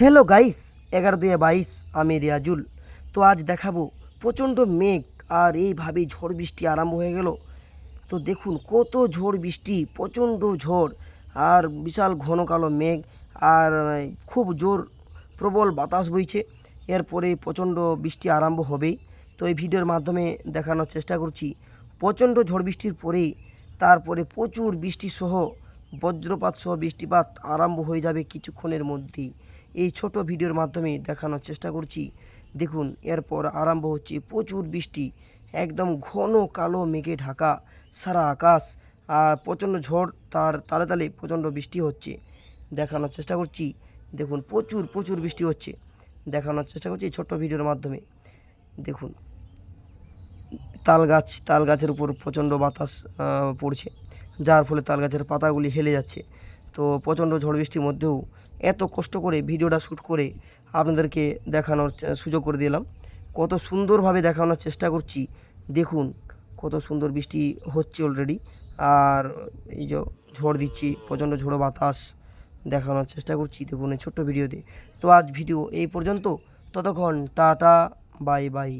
Hello guys এগারো দুয়ে বাইশ, আমি রিয়াজুল। তো আজ দেখাবো প্রচণ্ড মেঘ আর এইভাবেই ঝড় বৃষ্টি আরম্ভ হয়ে গেল। তো দেখুন, কত ঝড় বৃষ্টি, প্রচণ্ড ঝড় আর বিশাল ঘন কালো মেঘ আর খুব জোর প্রবল বাতাস বইছে। এরপরে প্রচণ্ড বৃষ্টি আরম্ভ হবেই। তো এই ভিডিওর মাধ্যমে দেখানোর চেষ্টা করছি। প্রচণ্ড ঝড় বৃষ্টির পরে তারপরে প্রচুর বৃষ্টি সহ বজ্রপাত সহ বৃষ্টিপাত আরম্ভ হয়ে যাবে কিছুক্ষণের মধ্যেই। এই ছোট ভিডিওর মাধ্যমে দেখানোর চেষ্টা করছি। দেখুন, এরপর আরম্ভ হচ্ছে প্রচুর বৃষ্টি, একদম ঘন কালো মেঘে ঢাকা, সারা আকাশ, আর প্রচণ্ড ঝড় তার তালে তালে প্রচণ্ড বৃষ্টি হচ্ছে। দেখানোর চেষ্টা করছি। দেখুন, প্রচুর প্রচুর বৃষ্টি হচ্ছে। দেখানোর চেষ্টা করছি ছোট্ট ভিডিওর মাধ্যমে। দেখুন তাল গাছ তাল গাছের উপর প্রচণ্ড বাতাস পড়ছে। যার ফলে তাল গাছের পাতাগুলি হেলে যাচ্ছে। তো প্রচণ্ড ঝড় বৃষ্টির মধ্যেও এত কষ্ট করে ভিডিওটা শ্যুট করে আপনাদেরকে দেখানোর সুযোগ করে দিলাম। কত সুন্দরভাবে দেখানোর চেষ্টা করছি। দেখুন, কত সুন্দর বৃষ্টি হচ্ছে অলরেডি আর এই যে ঝড় দিচ্ছি, প্রচণ্ড ঝোড়ো বাতাস দেখানোর চেষ্টা করছি দেখুন এই ছোট্ট ভিডিওতে। তো আজ ভিডিও এই পর্যন্ত। ততক্ষণ টাটা, বাই বাই।